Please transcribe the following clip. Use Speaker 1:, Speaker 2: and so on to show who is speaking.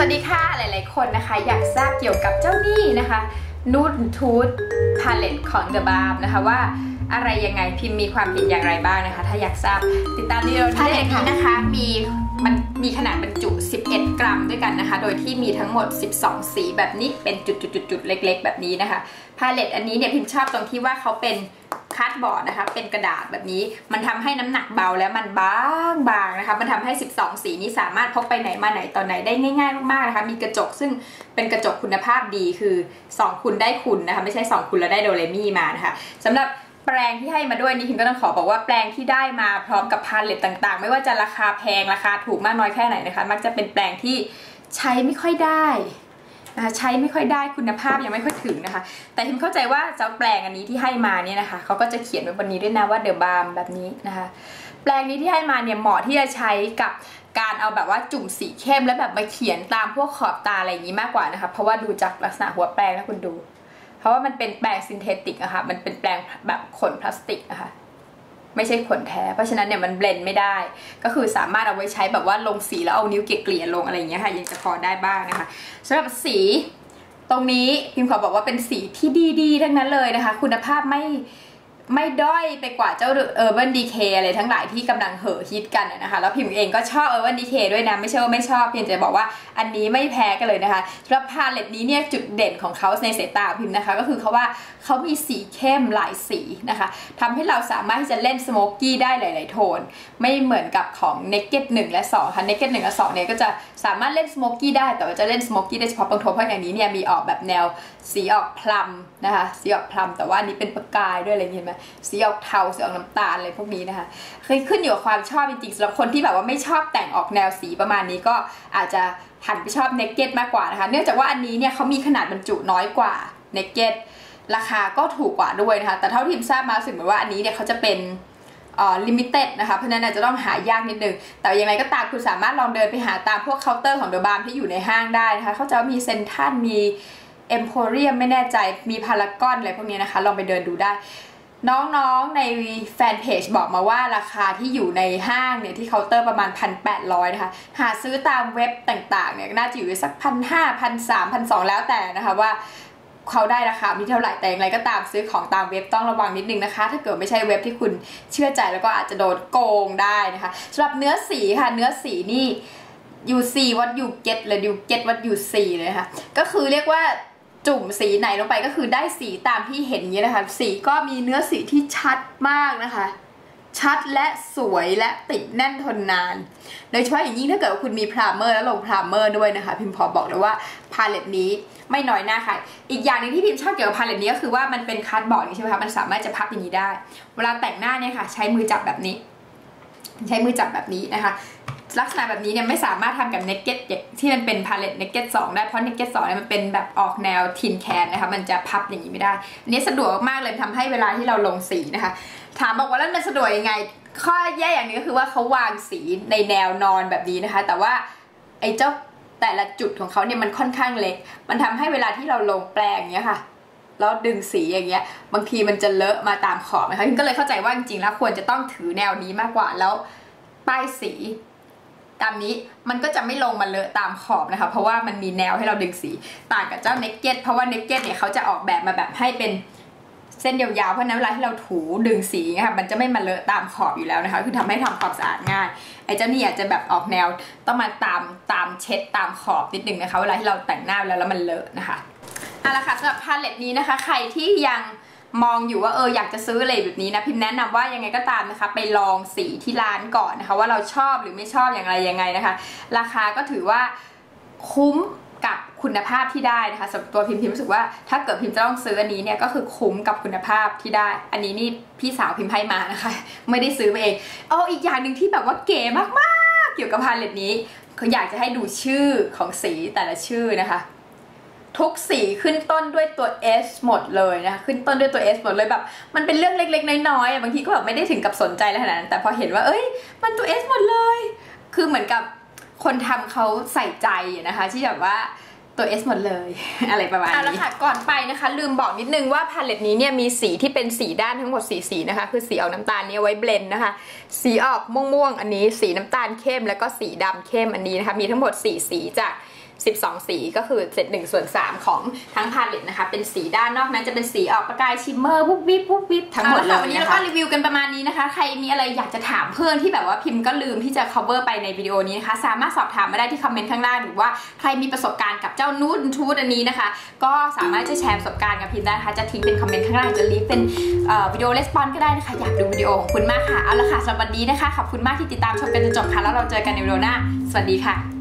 Speaker 1: สวัสดีค่ะ หลายๆ คนนะคะ อยากทราบเกี่ยวกับเจ้านี่นะคะนูดทูธพาเลตของ The Balm นะคะว่าอะไรยังไงพิมพ์มีความเห็นอย่างไรบ้างนะคะ ถ้าอยากทราบติดตามวิดีโอนี้เลยค่ะนะคะมีมันมีขนาดบรรจุ 11 กรัมด้วยกันนะคะ โดยที่มีทั้งหมด 12 สีแบบนี้เป็นจุดๆๆ เล็ก ๆ แบบนี้นะคะ พาเลตอันนี้เนี่ยพิมพ์ชอบตรงที่ว่าเขาเป็น คาร์ดบอร์ดนะคะ เป็นกระดาษแบบนี้ มันทำให้น้ำหนักเบาแล้วมันบางบางนะคะ มันทำให้ 12 สีนี้สามารถพกไปไหนมาไหนตอนไหนได้ง่าย ๆ มากๆนะคะ มีกระจกซึ่งเป็นกระจกคุณภาพดีคือ2คุณได้คุณนะคะ ไม่ใช่ 2 คุณแล้วได้โดเรมี่มานะคะสำหรับแปรงที่ให้มาด้วยนี่พิมก็ต้องขอบอกว่าแปรงที่ได้มาพร้อมกับพาเลตต่างๆ ไม่ว่าจะราคาแพงราคาถูกมากน้อยแค่ไหนนะคะ มักจะเป็นแปรงที่ใช้ไม่ค่อยได้ นะคะใช้ไม่ค่อยได้คุณภาพยังไม่ค่อยถึงนะคะ แต่พิมเข้าใจว่าเจ้าแปลงอันนี้ที่ให้มาเนี่ยนะคะเขาก็จะเขียนไว้บนนี้ด้วยนะว่าเดอะบาร์มแบบนี้นะคะ แปลงนี้ที่ให้มาเนี่ยเหมาะที่จะใช้กับการเอาแบบว่าจุ่มสีเข้มแล้วแบบมาเขียนตามพวกขอบตาอะไรอย่างนี้มากกว่านะคะ เพราะว่าดูจากลักษณะหัวแปลงนะคุณดู เพราะว่ามันเป็นแปลงซินเทติกอะคะ่ะมันเป็นแปลงแบบขนพลาสติกอะคะ่ะ ไม่ใช่ขนแท้ เพราะฉะนั้นเนี่ยมันเบลนไม่ได้ ก็คือสามารถเอาไว้ใช้แบบว่าลงสีแล้วเอานิ้วเกลี่ยลงอะไรอย่างเงี้ยค่ะยังจะพอได้บ้างนะคะสำหรับสีตรงนี้พิมขอบอกว่าเป็นสีที่ดีๆ ทั้งนั้นเลยนะคะ คุณภาพไม่ ไม่ด้อยไปกว่าเจ้า Urban Decay อะไรทั้งหลายที่กำลังเห่อฮิตกันนะคะ แล้วพิมเองก็ชอบ Urban Decay ด้วยนะ ไม่ใช่ว่าไม่ชอบเพียงแต่บอกว่าอันนี้ไม่แพ้กันเลยนะคะสำหรับพาเลตนี้เนี่ยจุดเด่นของเขาในสายตาพิมนะคะ ก็คือเขาว่าเขามีสีเข้มหลายสีนะคะทำให้เราสามารถที่จะเล่นสโมกกี้ได้หลาย ๆ โทน ไม่เหมือนกับของ Naked 1และ2ค่ะ Naked 1และ2เนี่ยก็จะสามารถเล่นสโมกกี้ได้แต่ว่าจะเล่นสโมกกี้ได้เฉพาะบางโทนเพราะอย่างนี้เนี่ยมีออกแบบแนวสีออกพลัมนะคะสีออกพลัมแต่ว่านนี้เป็นประกายด้วยอะไรเห็นไหมสีออกเทาสีออกน้ำตาลอะไรพวกนี้นะคะเคยขึ้นอยู่กับความชอบจริงๆสำหรับคนที่แบบว่าไม่ชอบแต่งออกแนวสีประมาณนี้ก็อาจจะหันไปชอบเนกเก็ตมากกว่านะคะ เนื่องจากว่าอันนี้เนี่ยเขามีขนาดบรรจุน้อยกว่าเนกเก็ตราคาก็ถูกกว่าด้วยนะคะ แต่เท่าที่พิมทราบมาสึกเหมือนว่าอันนี้เนี่ยเขาจะเป็นลิมิเต็ดนะคะ เพราะนั้นอาจจะต้องหายากนิดนึง แต่ยังไงก็ตามคุณสามารถลองเดินไปหาตามพวกเคาน์เตอร์ของเดอะบาร์ที่อยู่ในห้างได้นะคะ เขาจะมีเซนทันมีเอ็มโพเรียมไม่แน่ใจ มีพารากอนอะไรพวกนี้นะคะ ลองไปเดินดูได้ น้องๆในแฟนเพจบอกมาว่าราคาที่อยู่ในห้างเนี่ยที่เคาน์เตอร์ประมาณ 1,800 นะคะ หาซื้อตามเว็บต่างๆเนี่ยน่าจะอยู่สักพันห้าพันสามพันสองแล้วแต่นะคะว่าเขาได้ราคาที่เท่าไหร่แต่อย่างไรก็ตามซื้อของตามเว็บต้องระวังนิดนึงนะคะ ถ้าเกิดไม่ใช่เว็บที่คุณเชื่อใจแล้วก็อาจจะโดนโกงได้นะคะสำหรับเนื้อสีค่ะเนื้อสีนี่ยูซีวัดยูเก็ตเลยยูเก็ตวัดยูซีเลยค่ะก็คือเรียกว่า จุ่มสีไหนลงไปก็คือได้สีตามที่เห็นนี้นะคะ สีก็มีเนื้อสีที่ชัดมากนะคะ ชัดและสวยและติดแน่นทนนาน โดยเฉพาะอย่างยิ่งถ้าเกิดว่าคุณมีพรามเมอร์แล้วลงพรามเมอร์ด้วยนะคะ พิมพอบอกเลยว่าพาเลตนี้ไม่น้อยหน้าใค่ะอีกอย่างหนึ่งที่พิมพ์ชอบเกี่ยวกับพาเลตนี้ก็คือว่ามันเป็นคัตบอร์ดใช่ไหมคะมันสามารถจะพับอย่างนี้ได้ เวลาแต่งหน้าเนี่ยค่ะ ใช้มือจับแบบนี้ ใช้มือจับแบบนี้นะคะ ลักษณะแบบนี้เนี่ยไม่สามารถทำกับเนกเก็ตที่มันเป็นพาเลตเนกเก็ตสได้เพราะเนกเก็ตสเนี่ยมันเป็นแบบออกแนวทินแคนนะคะมันจะพับอย่างนี้ไม่ได้อันนี้สะดวกมากเลยทำให้เวลาที่เราลงสีนะคะ ถามบอกว่าแล้วมันสะดวกยังไง ข้อแย่อย่างนี้ก็คือว่าเขาวางสีในแนวนอนแบบนี้นะคะ แต่ว่าไอ้เจ้าแต่ละจุดของเขาเนี่ยมันค่อนข้างเล็ก มันทำให้เวลาที่เราลงแปลงเนี้ยค่ะแล้วดึงสีอย่างเงี้ย บางทีมันจะเลอะมาตามขอบนะคะก็เลยเข้าใจว่าจริงๆแล้วควรจะต้องถือแนวนี้มากกว่าแล้วป้ายสี ตามนี้มันก็จะไม่ลงมาเลอะตามขอบนะคะ เพราะว่ามันมีแนวให้เราดึงสีต่างกับเจ้าเนกเก็ตเพราะว่าเนกเก็ตเนี่ยเขาจะออกแบบมาแบบให้เป็นเส้นยาวๆ เพราะนั้นเวลาที่เราถูดึงสีนะคะมันจะไม่มาเลอะตามขอบอยู่แล้วนะคะ คือทำให้ทำความสะอาดง่าย ไอ้เจ้านี่อาจจะแบบออกแนวต้องมาตามตามเช็ดตามขอบนิดนึงนะคะ เวลาที่เราแต่งหน้าแล้วแล้วมันเลอะนะคะเอาละค่ะสำหรับพาเลตนี้นะคะ ใครที่ยัง มองอยู่ว่าเอออยากจะซื้ออะไรแบบนี้นะพิมแนะนำว่ายังไงก็ตามนะคะไปลองสีที่ร้านก่อนนะคะ ว่าเราชอบหรือไม่ชอบอย่างไรยังไงนะคะ ราคาก็ถือว่าคุ้มกับคุณภาพที่ได้นะคะสำหรับตัวพิมพิมรู้สึกว่าถ้าเกิดพิมจะต้องซื้ออันนี้เนี่ยก็คือคุ้มกับคุณภาพที่ได้ อันนี้นี่พี่สาวพิมให้มานะคะ ไม่ได้ซื้อมาเองอ๋ออีกอย่างหนึ่งที่แบบว่าเก๋มากๆ เกี่ยวกับพาเลตนี้เขาอยากจะให้ดูชื่อของสีแต่ละชื่อนะคะ ทุกสีขึ้นต้นด้วยตัว S หมดเลยนะคะขึ้นต้นด้วยตัว S หมดเลยแบบ มันเป็นเรื่องเล็กๆ น้อยๆบางทีก็แบบไม่ได้ถึงกับสนใจแล้วขนาดนั้น แต่พอเห็นว่า เอ้ย มันตัว S หมดเลย คือเหมือนกับคนทำเขาใส่ใจนะคะ ที่แบบว่าตัว S หมดเลย อะไรประมาณนี้เอาละค่ะก่อนไปนะคะ ลืมบอกนิดนึงว่าพาเลตนี้เนี่ยมีสีที่เป็นสีด้านทั้งหมดสีสีนะคะ คือสีออกน้ำตาลนี้ไว้เบลนนะคะ สีออกม่วงๆอันนี้ สีน้ำตาลเข้มแล้วก็สีดำเข้มอันนี้นะคะ มีทั้งหมด4สีจาก 12 สีก็คือเศษ1ส่วน 3 ของทั้งพาเลตนะคะ เป็นสีด้านนอกนั้นจะเป็นสีออกประกายชิมเมอร์วุบวิบวุบวิบทั้งหมดเลยวันนี้เราก็รีวิวกันประมาณนี้นะคะ ใครมีอะไรอยากจะถามเพิ่มที่แบบว่าพิมพ์ก็ลืมที่จะ cover ไปในวิดีโอนี้นะคะ สามารถสอบถามมาได้ที่คอมเมนต์ข้างล่างหรือว่าใครมีประสบการณ์กับเจ้านูดทูดอันนี้นะคะ ก็สามารถจะแชร์ประสบการณ์กับพิมพ์ได้นะคะจะทิ้งเป็นคอมเมนต์ข้างล่างจะรีบเป็นวิดีโอレスปอนก็ได้นะคะอยากดูวิดีโอของคุณมากค่ะเอาละค่ะสำหรับวันนี้นะคะขอบคุณมากที่ติดตามชมกันจนจบค่ะแล้วเราเจอกันในวิดีโอหน้าสวัสดีค่ะ